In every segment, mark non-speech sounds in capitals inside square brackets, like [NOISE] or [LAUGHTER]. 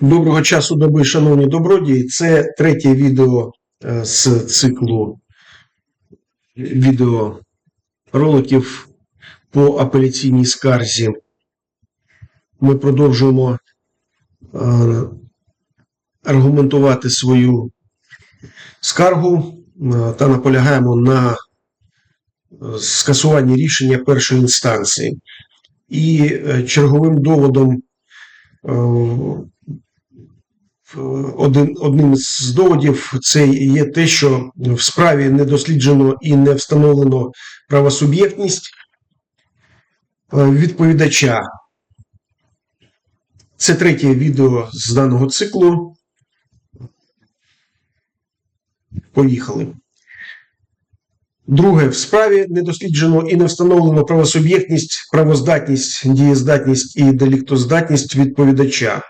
Доброго часу доби, шановні добродії. Це третє відео е, з циклу відеороликів по апеляційній скарзі. Ми продовжуємо е, аргументувати свою скаргу е, та наполягаємо на скасуванні рішення першої інстанції. І черговим доводом один, одним з доводів це є те, що в справі не досліджено і не встановлено правосуб'єктність е, відповідача. Це третє відео з даного циклу. Поїхали. Друге, в справі не досліджено і не встановлено правосуб'єктність, правоздатність, дієздатність і деліктоздатність відповідача.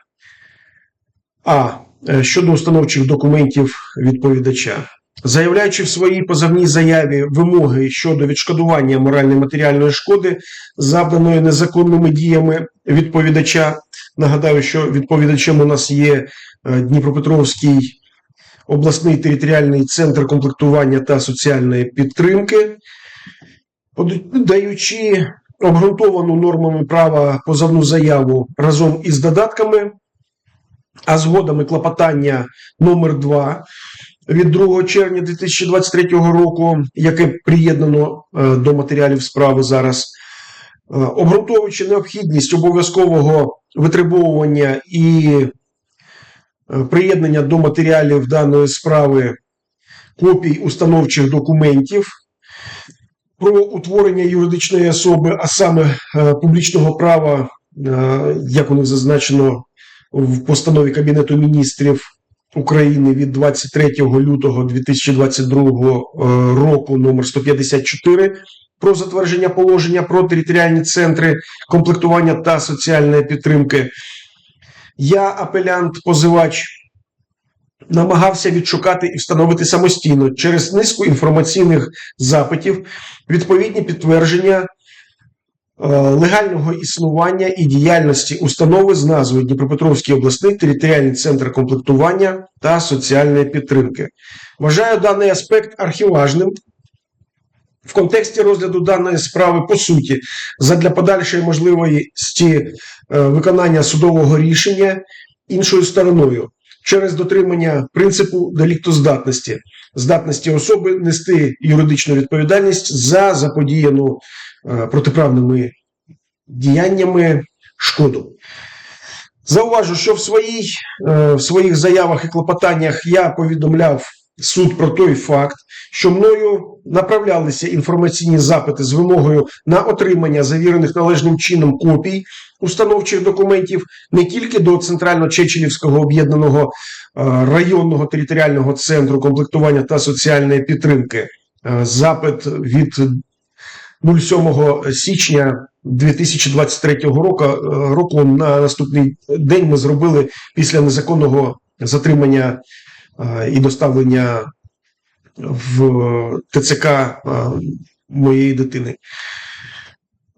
А. Е, Щодо установчих документів відповідача. Заявляючи в своїй позовній заяві вимоги щодо відшкодування моральної матеріальної шкоди, завданої незаконними діями відповідача. Нагадаю, що відповідачем у нас є е, Дніпропетровський обласний територіальний центр комплектування та соціальної підтримки, даючи обґрунтовану нормами права позовну заяву разом із додатками, а згодом і клопотання номер 2 від 2 червня 2023 року, яке приєднано е, до матеріалів справи зараз, е, обґрунтовуючи необхідність обов'язкового витребовування і е, приєднання до матеріалів даної справи копій установчих документів про утворення юридичної особи, а саме публічного права, як у них зазначено в постанові Кабінету міністрів України від 23 лютого 2022 е, року номер 154 про затвердження положення про територіальні центри комплектування та соціальної підтримки. Я, апелянт, позивач, намагався відшукати і встановити самостійно через низку інформаційних запитів відповідні підтвердження легального існування і діяльності установи з назвою Дніпропетровський обласний територіальний центр комплектування та соціальної підтримки. Вважаю даний аспект архіважним в контексті розгляду даної справи по суті задля подальшої можливості е, виконання судового рішення іншою стороною через дотримання принципу деліктоздатності, здатності особи нести юридичну відповідальність за заподіяну е, протиправними діяннями шкоду. Зауважу, що в, своїй, е, в своїх заявах і клопотаннях я повідомляв суд про той факт, що мною направлялися інформаційні запити з вимогою на отримання завірених належним чином копій установчих документів не тільки до Центрально-Чечелівського об'єднаного е, районного територіального центру комплектування та соціальної підтримки. Е, Запит від 07 січня 2023 року, е, року на наступний день ми зробили після незаконного затримання е, і доставлення в ТЦК е, моєї дитини.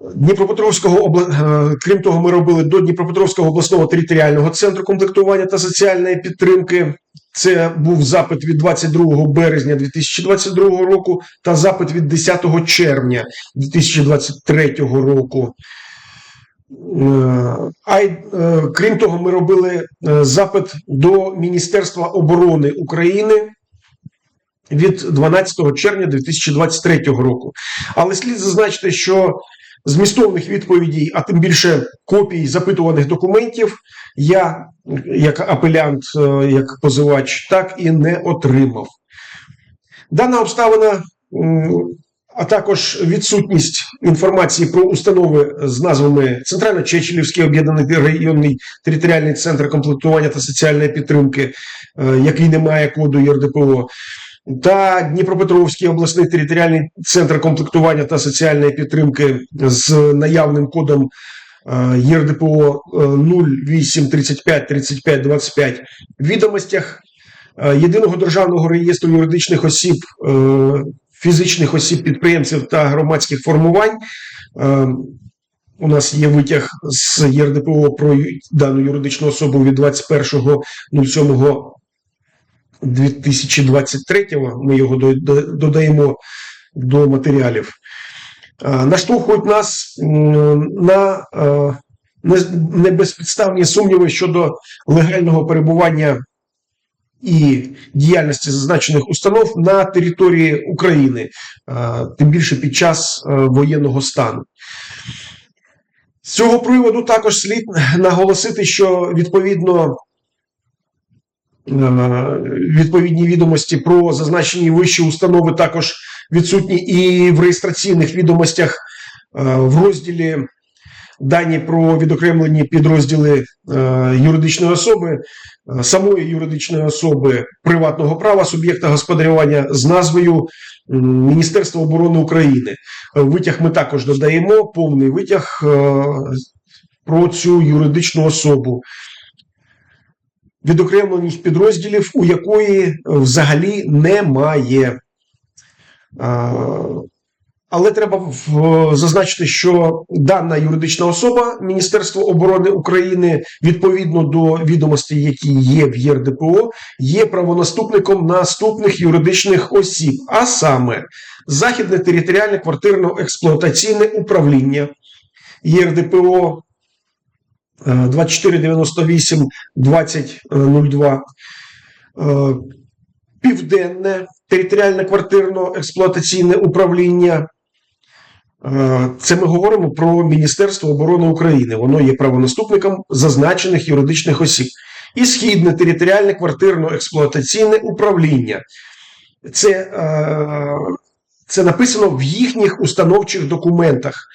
Дніпропетровського е, крім того, ми робили до Дніпропетровського обласного територіального центру комплектування та соціальної підтримки. Це був запит від 22 березня 2022 року та запит від 10 червня 2023 року. Е, А й, е, крім того, ми робили запит до Міністерства оборони України від 12 червня 2023 року. Але слід зазначити, що змістовних відповідей, а тим більше копій запитуваних документів, я, як апелянт, е, як позивач, так і не отримав. Дана обставина, а також відсутність інформації про установи з назвами Центрально-Чечелівський об'єднаний районний територіальний центр комплектування та соціальної підтримки, е, який не має коду ЄРДПО, та Дніпропетровський обласний територіальний центр комплектування та соціальної підтримки з наявним кодом е, ЄРДПО е, 0835 35 25 в відомостях е, єдиного державного реєстру юридичних осіб, е, фізичних осіб, підприємців та громадських формувань. е, у нас є витяг з ЄРДПО про дану юридичну особу від 21.07.2023. Ми його до- до- додаємо до матеріалів. Наштовхують нас на небезпідставні сумніви щодо легального перебування і діяльності зазначених установ на території України, тим більше під час воєнного стану. З цього приводу також слід наголосити, що відповідно відповідні відомості про зазначені вищі установи також відсутні і в реєстраційних відомостях е, в розділі дані про відокремлені підрозділи е, юридичної особи, е, самої юридичної особи приватного права суб'єкта господарювання з назвою Міністерства оборони України. Е, Витяг ми також додаємо, повний витяг е, про цю юридичну особу. Відокремлених підрозділів, у якої е, взагалі немає. Е, Але треба зазначити, що дана юридична особа Міністерство оборони України відповідно до відомостей, які є в ЄРДПО, є правонаступником наступних юридичних осіб, а саме Західне територіальне квартирно-експлуатаційне управління ЄРДПО 2498 2002, е, Південне територіальне квартирно-експлуатаційне управління. Е, Це ми говоримо про Міністерство оборони України. Воно є правонаступником зазначених юридичних осіб. І Східне територіальне квартирно-експлуатаційне управління. Це, е, це написано в їхніх установчих документах.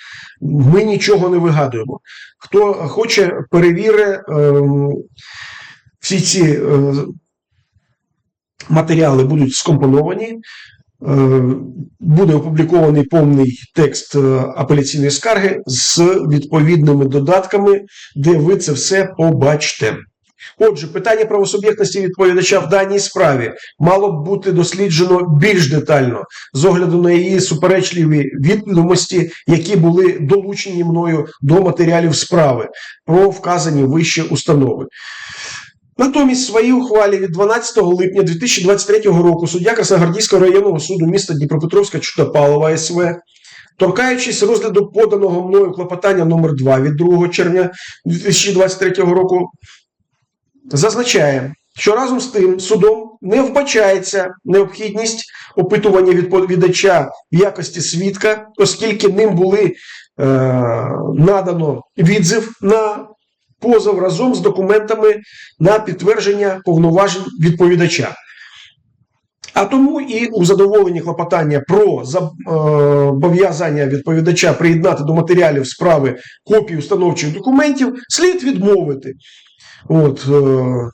Ми нічого не вигадуємо. Хто хоче, перевіри ем, всі ці е, матеріали будуть скомпоновані. Е, Буде опублікований повний текст е, апеляційної скарги з відповідними додатками, де ви це все побачите. Отже, питання правосуб'єктності відповідача в даній справі мало б бути досліджено більш детально з огляду на її суперечливі відомості, які були долучені мною до матеріалів справи про вказані вище установи. Натомість, в своїй ухвалі від 12 липня 2023 року суддя Красногвардійського районного суду міста Дніпропетровська Чудопалова СВ, торкаючись розгляду поданого мною клопотання номер 2 від 2 червня 2023 року, зазначає, що разом з тим судом не вбачається необхідність опитування відповідача в якості свідка, оскільки ним були е, надано відзив на позов разом з документами на підтвердження повноважень відповідача. А тому і у задоволенні клопотання про зобов'язання відповідача приєднати до матеріалів справи копії установчих документів слід відмовити. От, е,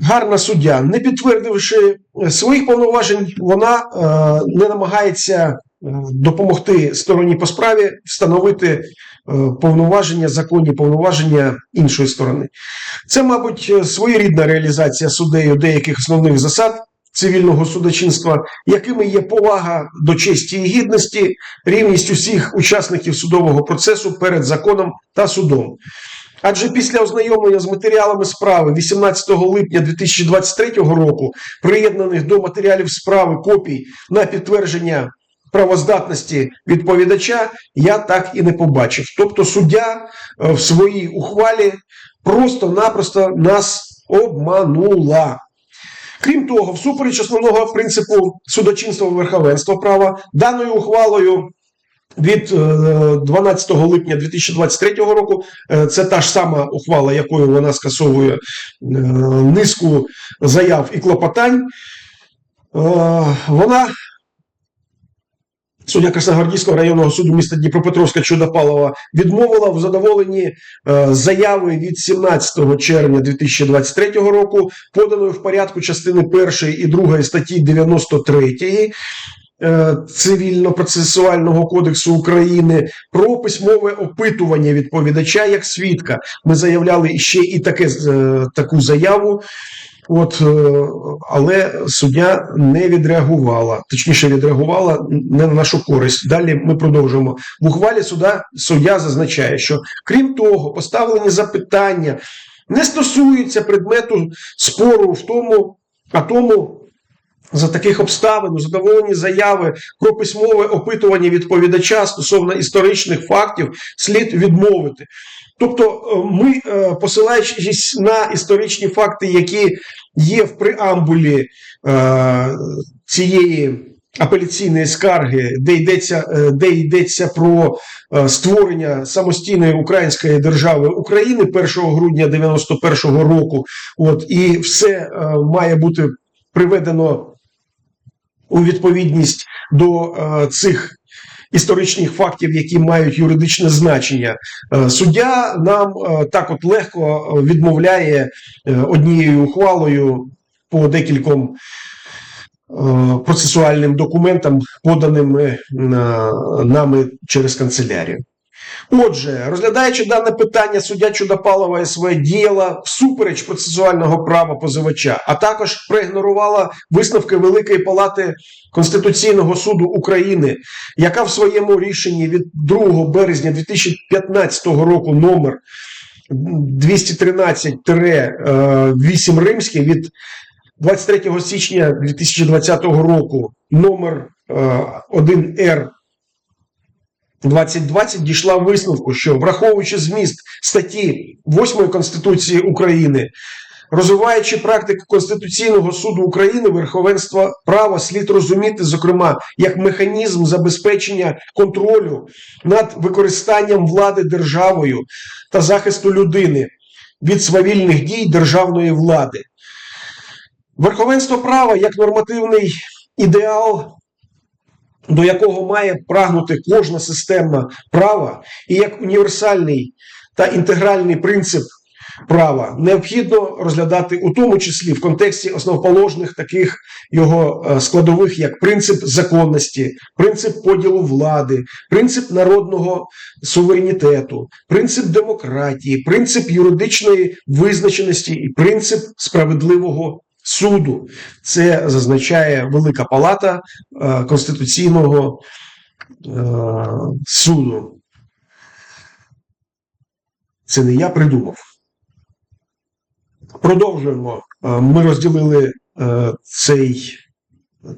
гарна суддя, не підтвердивши своїх повноважень, вона е, не намагається е, допомогти стороні по справі встановити е, повноваження, законні повноваження іншої сторони. Це, мабуть, своєрідна реалізація суддею деяких основних засад цивільного судочинства, якими є повага до честі і гідності, рівність усіх учасників судового процесу перед законом та судом. Адже після ознайомлення з матеріалами справи 18 липня 2023 року, приєднаних до матеріалів справи копій на підтвердження правоздатності відповідача, я так і не побачив. Тобто суддя е, в своїй ухвалі просто-напросто нас обманула. Крім того, всупереч основного принципу судочинства верховенства права, даною ухвалою від е, 12 липня 2023 року, е, це та ж сама ухвала, якою вона скасовує е, низку заяв і клопотань, е, вона Суддя Красногвардійського районного суду міста Дніпропетровська Чудопалова відмовила в задоволенні е, заяви від 17 червня 2023 року, поданої в порядку частини 1 і 2 статті 93 е, Цивільно-процесуального кодексу України про письмове опитування відповідача як свідка. Ми заявляли ще і таке, е, таку заяву От, е, але суддя не відреагувала, точніше, відреагувала не на нашу користь. Далі ми продовжуємо. В ухвалі суда суддя зазначає, що крім того, поставлені запитання не стосуються предмету спору в тому, а тому. За таких обставин задоволені заяви про письмове опитування відповідача стосовно історичних фактів слід відмовити. Тобто, е, ми, е, посилаючись на історичні факти, які є в преамбулі е, цієї апеляційної скарги, де йдеться, де йдеться про створення самостійної української держави України 1 грудня 91-го року, от і все має бути приведено у відповідність до е, цих історичних фактів, які мають юридичне значення. Е, Суддя нам е, так от легко відмовляє однією ухвалою по декільком процесуальним документам, поданим нами через канцелярію. Отже, розглядаючи дане питання, суддя Чудопалова СВ діяла всупереч процесуального права позивача, а також проігнорувала висновки Великої Палати Конституційного суду України, яка в своєму рішенні від 2 березня 2015 року номер 213-8 римський від 23 січня 2020 року номер е, 1Р 2020 дійшла висновку, що враховуючи зміст статті 8 Конституції України, розвиваючи практику Конституційного суду України, верховенство права слід розуміти, зокрема, як механізм забезпечення контролю над використанням влади державою та захисту людини від свавільних дій державної влади. Верховенство права як нормативний ідеал до якого має прагнути кожна система права, і як універсальний та інтегральний принцип права необхідно розглядати у тому числі в контексті основоположних таких його е, складових, як принцип законності, принцип поділу влади, принцип народного суверенітету, принцип демократії, принцип юридичної визначеності і принцип справедливого суду. Це зазначає Велика Палата е, Конституційного е, суду. Це не я придумав. Продовжуємо. Е, Ми розділили цей,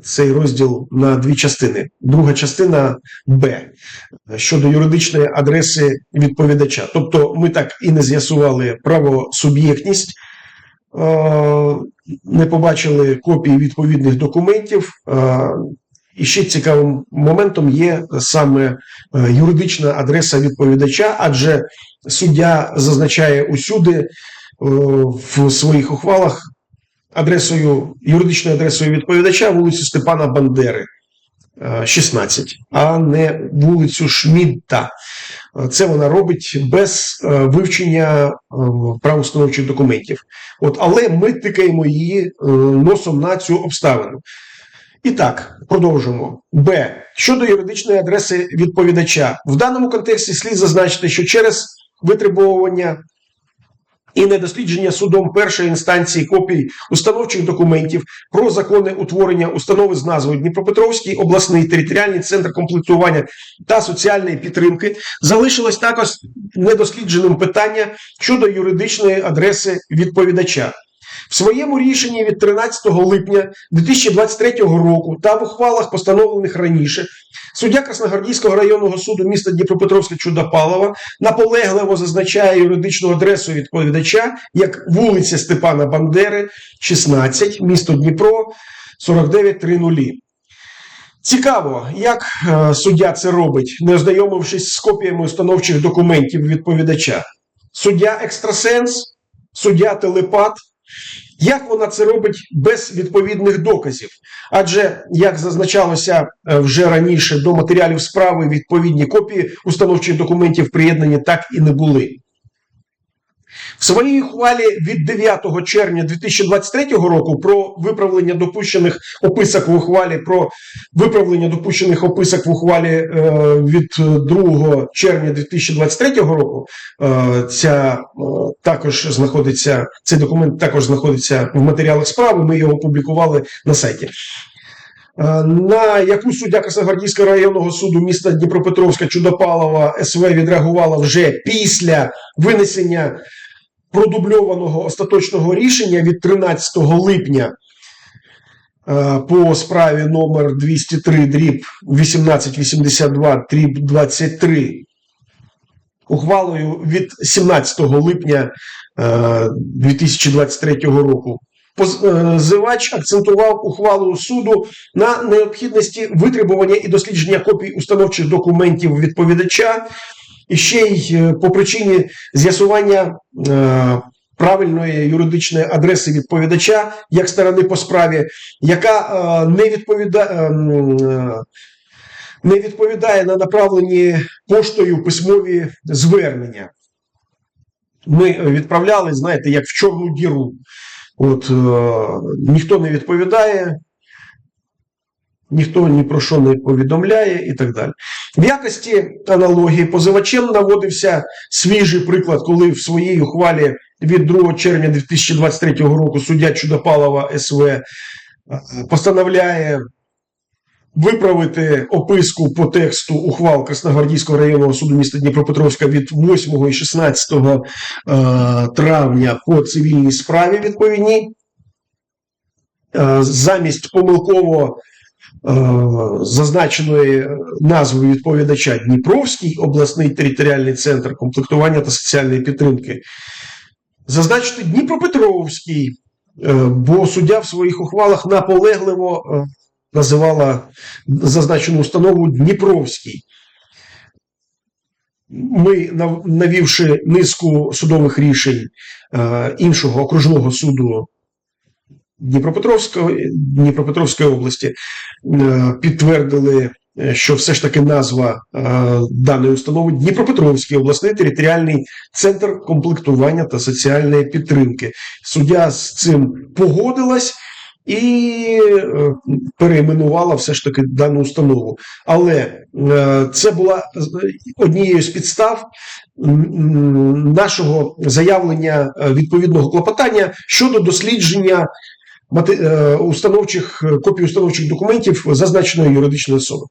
цей розділ на дві частини. Друга частина Б щодо юридичної адреси відповідача. Тобто, ми так і не з'ясували правосуб'єктність. Е, не побачили копії відповідних документів. Е, І ще цікавим моментом є саме е, юридична адреса відповідача, адже суддя зазначає усюди в своїх ухвалах адресою, юридичною адресою відповідача вулицю Степана Бандери. Е, 16, а не вулицю Шмідта. Це вона робить без е, вивчення е, правоустановчих документів. От, але ми тикаємо її е, носом на цю обставину. І так, продовжуємо. Б. Щодо юридичної адреси відповідача. В даному контексті слід зазначити, що через витребовування і недослідження судом першої інстанції копій установчих документів про законне утворення установи з назвою Дніпропетровський обласний територіальний центр комплектування та соціальної підтримки залишилось також недослідженим питання щодо юридичної адреси відповідача. В своєму рішенні від 13 липня 2023 року та в ухвалах, постановлених раніше, суддя Красногвардійського районного суду міста Дніпропетровська Чудопалова наполегливо зазначає юридичну адресу відповідача як вулиця Степана Бандери, 16, місто Дніпро, 4930. Цікаво, як е, суддя це робить, не ознайомившись з копіями установчих документів відповідача. Суддя екстрасенс, суддя телепат. Як вона це робить без відповідних доказів? Адже, як зазначалося е, вже раніше до матеріалів справи, відповідні копії установчих документів приєднані так і не були. В своїй ухвалі від 9 червня 2023 року про виправлення допущених описок в ухвалі про виправлення допущених описок в ухвалі е, від 2 червня 2023 року. Е, ця е, також знаходиться цей документ також знаходиться в матеріалах справи. Ми його опублікували на сайті. Е, На яку суддя Красногвардійського районного суду міста Дніпропетровська Чудопалова СВ відреагувала вже після винесення продубльованого остаточного рішення від 13 липня е, по справі номер 203 дріб 1882 дріб 23 ухвалою від 17 липня е, 2023 року. Позивач акцентував ухвалу суду на необхідності витребування і дослідження копій установчих документів відповідача, і ще й е, по причині з'ясування е, правильної юридичної адреси відповідача як сторони по справі, яка е, не відповідає. Не відповідає на направлені поштою письмові звернення. Ми відправляли, знаєте, як в чорну діру. От е, ніхто не відповідає, ніхто ні про що не повідомляє і так далі. В якості аналогії позивачем наводився свіжий приклад, коли в своїй ухвалі від 2 червня 2023 року суддя Чудопалова СВ е, постановляє виправити описку по тексту ухвал Красногвардійського районного суду міста Дніпропетровська від 8 і 16 е, травня по цивільній справі відповідній. Е, Замість помилково е, зазначеної назви відповідача Дніпровський обласний територіальний центр комплектування та соціальної підтримки. Зазначити Дніпропетровський, бо суддя в своїх ухвалах наполегливо називала зазначену установу Дніпровський. Ми, навівши низку судових рішень е, іншого окружного суду Дніпропетровської, області, е, підтвердили, е, що все ж таки назва даної установи Дніпропетровський обласний територіальний центр комплектування та соціальної підтримки. Суддя з цим погодилась і е, перейменувала все ж таки дану установу. Але е, це була однією з підстав нашого заявлення е, відповідного клопотання щодо дослідження установчих копій установчих документів зазначеної юридичної особи.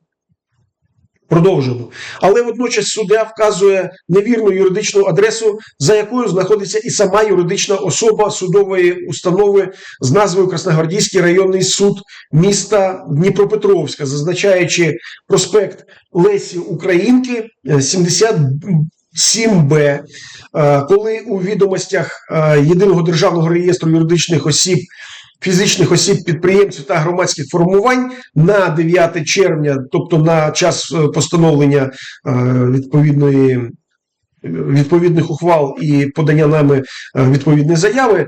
Продовжуємо. Але водночас суддя вказує невірну юридичну адресу, за якою знаходиться і сама юридична особа судової установи з назвою Красногвардійський районний суд міста Дніпропетровська, зазначаючи проспект Лесі Українки е, 77Б, е, коли у відомостях е, Єдиного державного реєстру юридичних осіб. Фізичних осіб, підприємців та громадських формувань на 9 червня, тобто на час е, постановлення е, відповідної відповідних ухвал і подання нами е, відповідної заяви,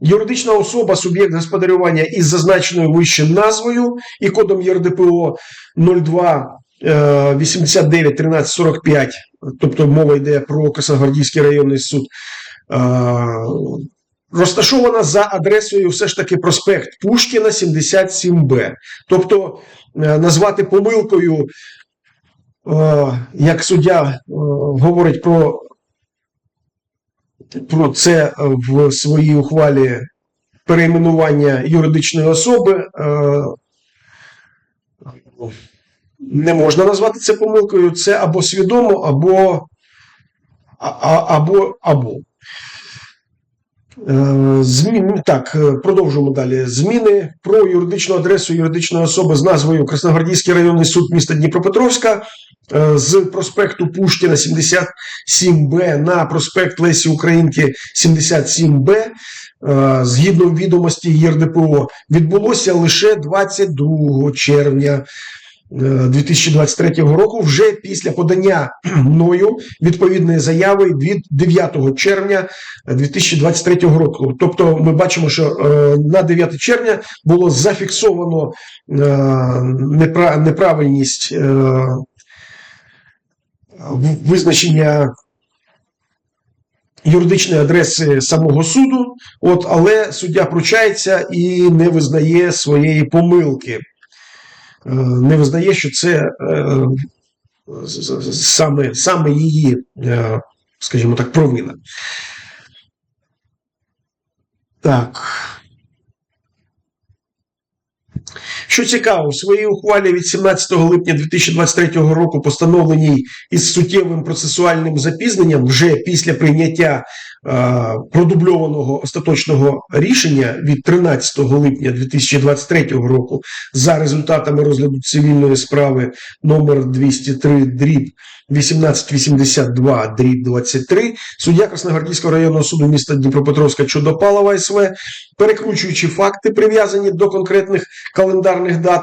юридична особа, суб'єкт господарювання із зазначеною вище назвою і кодом ЄРДПО 02 е, 89 13 45, тобто мова йде про Красногвардійський районний суд. Розташована за адресою все ж таки проспект Пушкіна 77Б. Тобто е, назвати помилкою, е, як суддя е, говорить про, про це в своїй ухвалі перейменування юридичної особи, не можна назвати це помилкою. Це або свідомо, або а- або або. Е, Змін так, е, продовжуємо далі. Зміни про юридичну адресу юридичної особи з назвою Красногвардійський районний суд міста Дніпропетровська е, з проспекту Пушкіна 77Б на проспект Лесі Українки 77Б е, згідно відомості ЄРДПО відбулося лише 22 червня. Е, 2023 року вже після подання [CLEARS THROAT] мною відповідної заяви від 9 червня 2023 року. Тобто, ми бачимо, що е, на 9 червня було зафіксовано е, неправильність е, визначення юридичної адреси самого суду, от, але суддя пручається і не визнає своєї помилки. Е, Не визнає, що це е, саме, саме її, е, скажімо так, провина. Так. Що цікаво, в своїй ухвалі від 17 липня 2023 року, постановленій із суттєвим процесуальним запізненням, вже після прийняття е, продубльованого остаточного рішення від 13 липня 2023 року за результатами розгляду цивільної справи номер 203 дріб 1882 дріб 23, суддя Красногвардійського районного суду міста Дніпропетровська Чудопалова СВ, перекручуючи факти, прив'язані до конкретних календарних дат,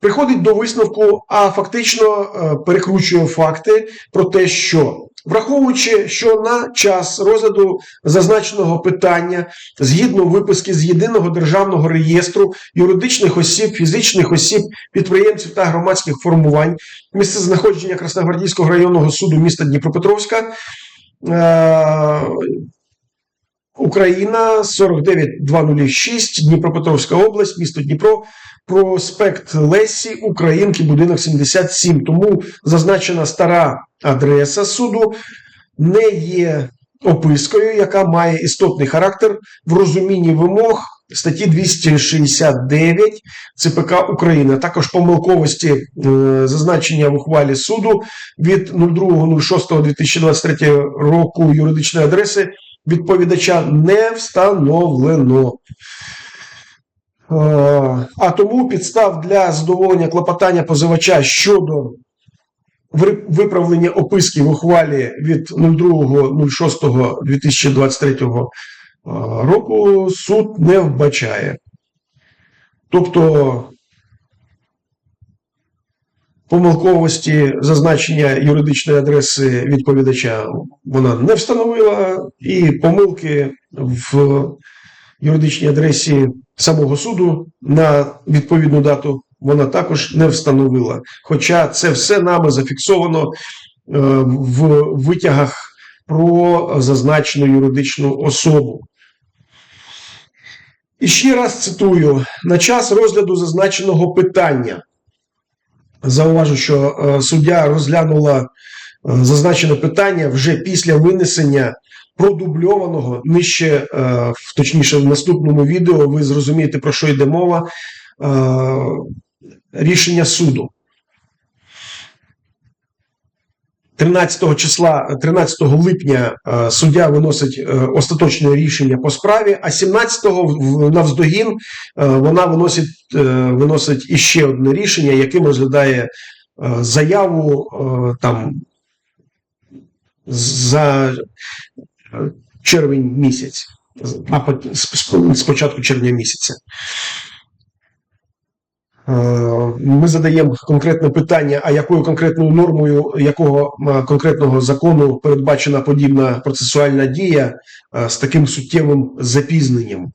приходить до висновку, а фактично е, перекручує факти про те, що враховуючи, що на час розгляду зазначеного питання, згідно виписки з єдиного державного реєстру юридичних осіб, фізичних осіб, підприємців та громадських формувань, місце знаходження Красногвардійського районного суду міста Дніпропетровська. Україна 49206, Дніпропетровська область, місто Дніпро, проспект Лесі, Українки, будинок 77. Тому зазначена стара адреса суду не є опискою, яка має істотний характер в розумінні вимог статті 269 ЦПК України, також помилковості е, зазначення в ухвалі суду від 02.06.2023 року юридичної адреси відповідача не встановлено. Е, А тому підстав для задоволення клопотання позивача щодо виправлення описки в ухвалі від 02.06.2023 е, року суд не вбачає. Тобто помилковості зазначення юридичної адреси відповідача вона не встановила, і помилки в юридичній адресі самого суду на відповідну дату вона також не встановила. Хоча це все нами зафіксовано е, в витягах про зазначену юридичну особу. І ще раз цитую: на час розгляду зазначеного питання. Зауважу, що е, суддя розглянула е, зазначене питання вже після винесення продубльованого нижче, е, точніше, в наступному відео ви зрозумієте, про що йде мова. Рішення суду. 13 числа, 13 липня е, суддя виносить е, остаточне рішення по справі, а 17-го в- навздогін е, вона виносить, виносить іще одне рішення, яким розглядає заяву там за червень місяць, а з- червня місяця. Е, Ми задаємо конкретне питання, а якою конкретною нормою якого е, конкретного закону передбачена подібна процесуальна дія е, з таким суттєвим запізненням.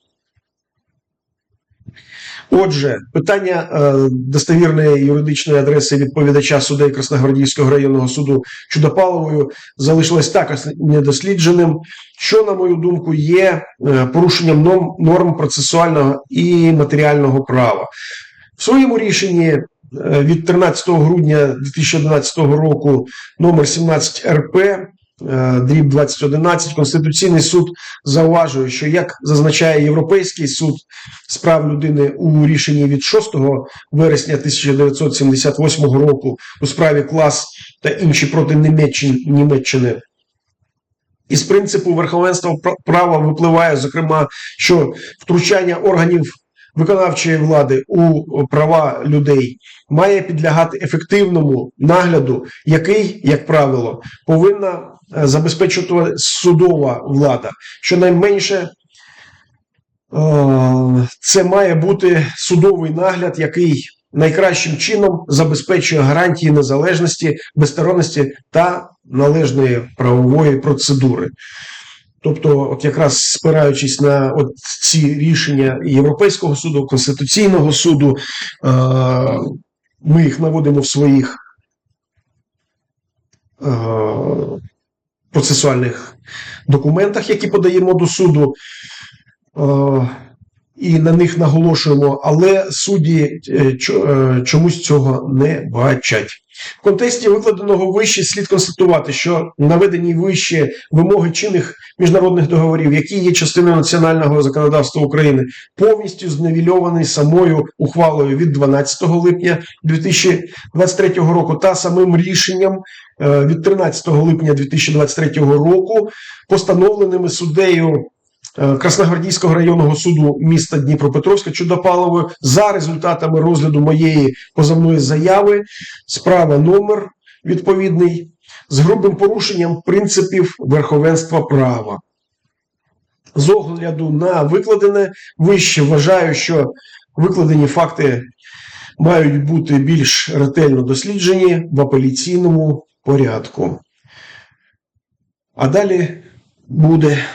Отже, питання достовірної юридичної адреси відповідача судей Красногвардійського районного суду Чудопаловою залишилось також недослідженим, що, на мою думку, є порушенням норм процесуального і матеріального права. В своєму рішенні е, від 13 грудня 2011 року номер 17 РП е, дріб 2011 Конституційний суд зауважує, що як зазначає Європейський суд з прав людини у рішенні від 6 вересня 1978 року у справі клас та інші проти Німеччини. Із принципу верховенства права випливає, зокрема, що втручання органів виконавчої влади у права людей має підлягати ефективному нагляду, який, як правило, повинна е, забезпечувати судова влада. Щонайменше е, це має бути судовий нагляд, який найкращим чином забезпечує гарантії незалежності, безсторонності та належної правової процедури. Тобто, от якраз спираючись на от ці рішення Європейського суду, Конституційного суду, е, ми їх наводимо в своїх е, процесуальних документах, які подаємо до суду. Е, і на них наголошуємо, але судді чомусь цього не бачать. В контексті викладеного вище слід констатувати, що наведені вище вимоги чинних міжнародних договорів, які є частиною національного законодавства України, повністю зневільовані самою ухвалою від 12 липня 2023 року та самим рішенням е, від 13 липня 2023 року, постановленими суддею Красногвардійського районного суду міста Дніпропетровська Чудопаловою за результатами розгляду моєї позовної заяви, справа номер відповідний з грубим порушенням принципів верховенства права. З огляду на викладене вище вважаю, що викладені факти мають бути більш ретельно досліджені в апеляційному порядку. А далі буде